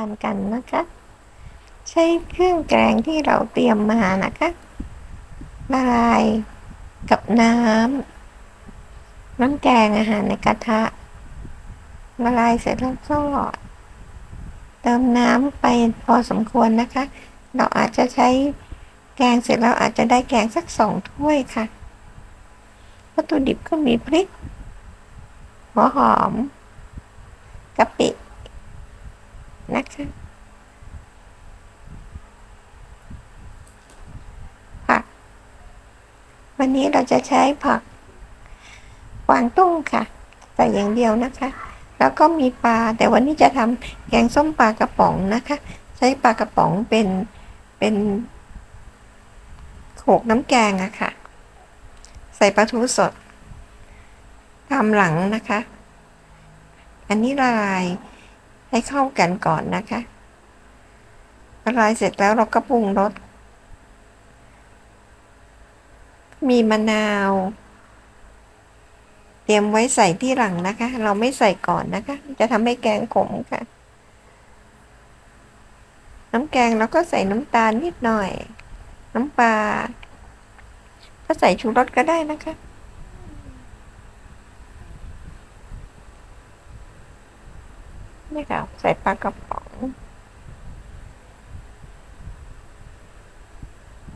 ทานกันนะคะ ใช้เครื่องแกงที่เราเตรียมมานะคะละลายกับน้ำน้ำแกงอาหารในกระทะละลายเสร็จแล้วก็เติมน้ำไปพอสมควรนะคะ เราอาจจะใช้แกงเสร็จแล้วอาจจะได้แกงสักสองถ้วยค่ะ วัตถุดิบก็มีพริก หัวหอมกะปิ นะคะผัก วันนี้เราจะใช้ผักกวางตุ้งค่ะใส่อย่างเดียวนะคะ แล้วก็มีปลา แต่วันนี้จะทำแกงส้มปลากระป๋องนะคะ ใช้ปลากระป๋องเป็นเป็นโขกน้ำแกงอะค่ะ ใส่ปลาทูสดทำหลังนะคะ อันนี้ละลาย ให้เข้ากันก่อนนะคะละลายเสร็จแล้วเราก็ปรุงรส มีมะนาว เตรียมไว้ใส่ที่หลังนะคะ เราไม่ใส่ก่อนนะคะ จะทำให้แกงขมค่ะ น้ำแกงเราก็ใส่น้ำตาลนิดหน่อย น้ำปลา ก็ใส่ชูรสก็ได้นะคะ นี่ค่ะใส่ปลากระป๋อง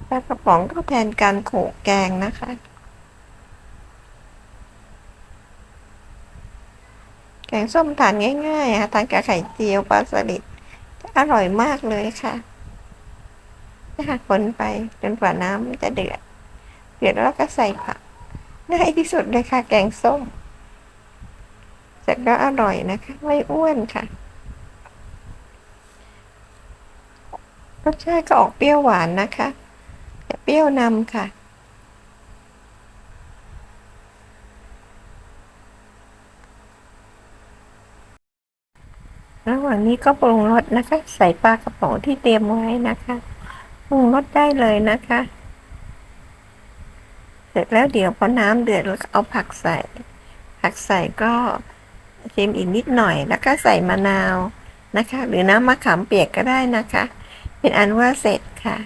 ปลากระป๋องก็แทนการโขกแกงนะคะ แกงส้มทานง่ายๆค่ะทานกับไข่เจียวปลาสลิดอร่อยมากเลยค่ะนะคะคนไปจนกว่าน้ำจะเดือด เดือดแล้วก็ใส่ผักง่ายที่สุดเลยค่ะ แกงส้ม เสร็จก็อร่อยนะคะ ไม่อ้วนค่ะรสชาติก็ออกเปรี้ยวหวานนะคะแต่เปรี้ยวนำค่ะ ระหว่างนี้ก็ปรุงรสนะคะ ใส่ปลากระป๋องที่เตรียมไว้นะคะปรุงรสได้เลยนะคะ เสร็จแล้วเดี๋ยวพอน้ำเดือดแล้วเอาผักใส่ ผักใส่ก็ ชิมอีกนิดหน่อย แล้วก็ใส่มะนาวนะคะ หรือน้ำมะขามเปียกก็ได้นะคะ เป็นอันว่าเสร็จค่ะ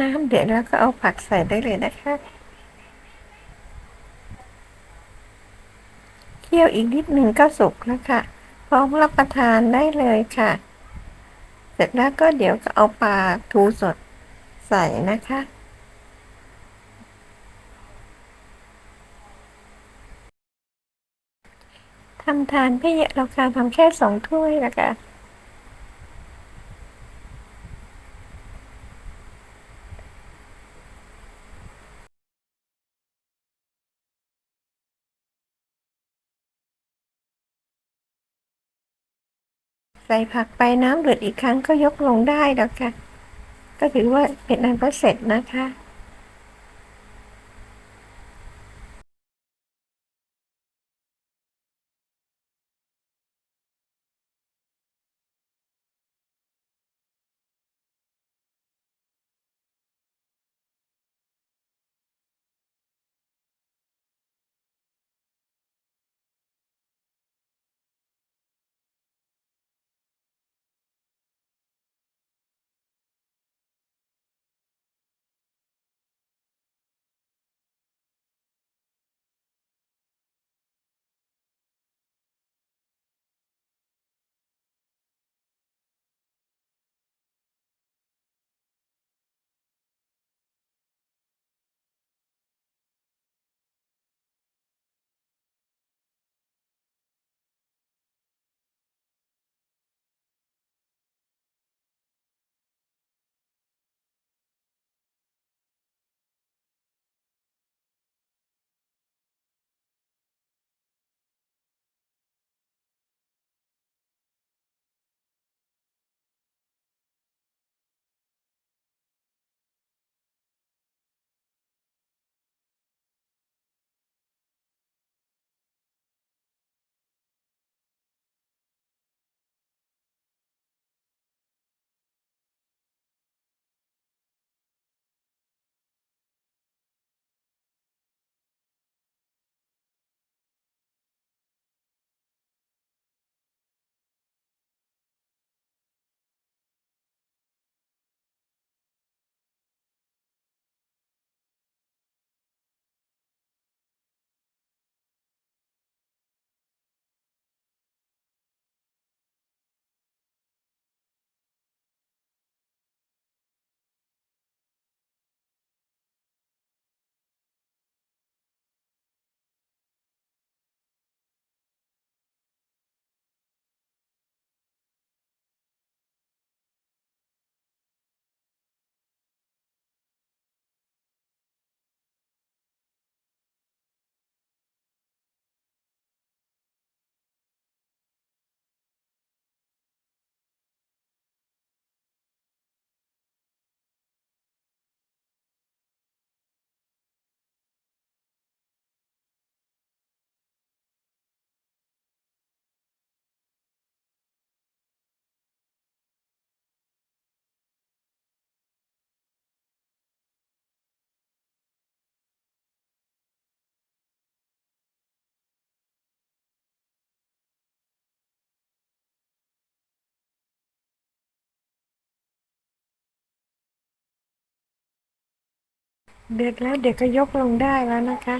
น้ำเดือดแล้วก็เอาผักใส่ได้เลยนะคะ เคี่ยวอีกนิดหนึ่งก็สุกแล้วค่ะ พร้อมรับประทานได้เลยค่ะ เสร็จแล้วก็เดี๋ยวก็เอาปลาทูสดใส่นะคะ ทำทานไม่เยอะเราค่ะทำแค่สองถ้วยนะคะใส่ผักไปน้ำเดือดอีกครั้งก็ยกลงได้แล้วค่ะ ก็ถือว่าเป็นอันเสร็จนะคะ เดือดแล้วเด็กก็ยกลงได้แล้วนะคะ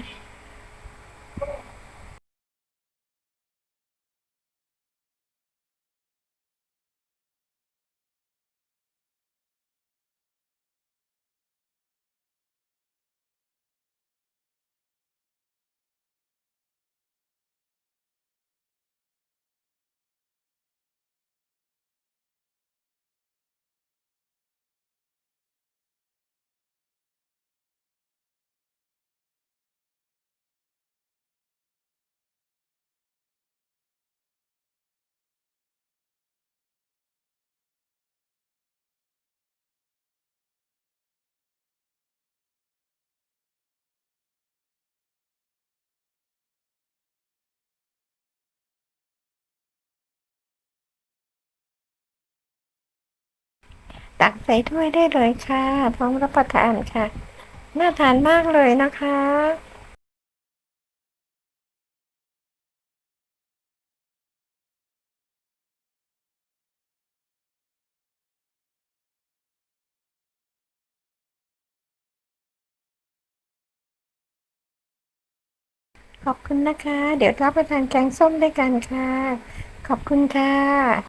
ตักใส่ถ้วยได้เลยค่ะ พร้อมรับประทานค่ะ น่าทานมากเลยนะคะขอบคุณนะคะ เดี๋ยวรับประทานแกงส้มด้วยกันค่ะ ขอบคุณค่ะ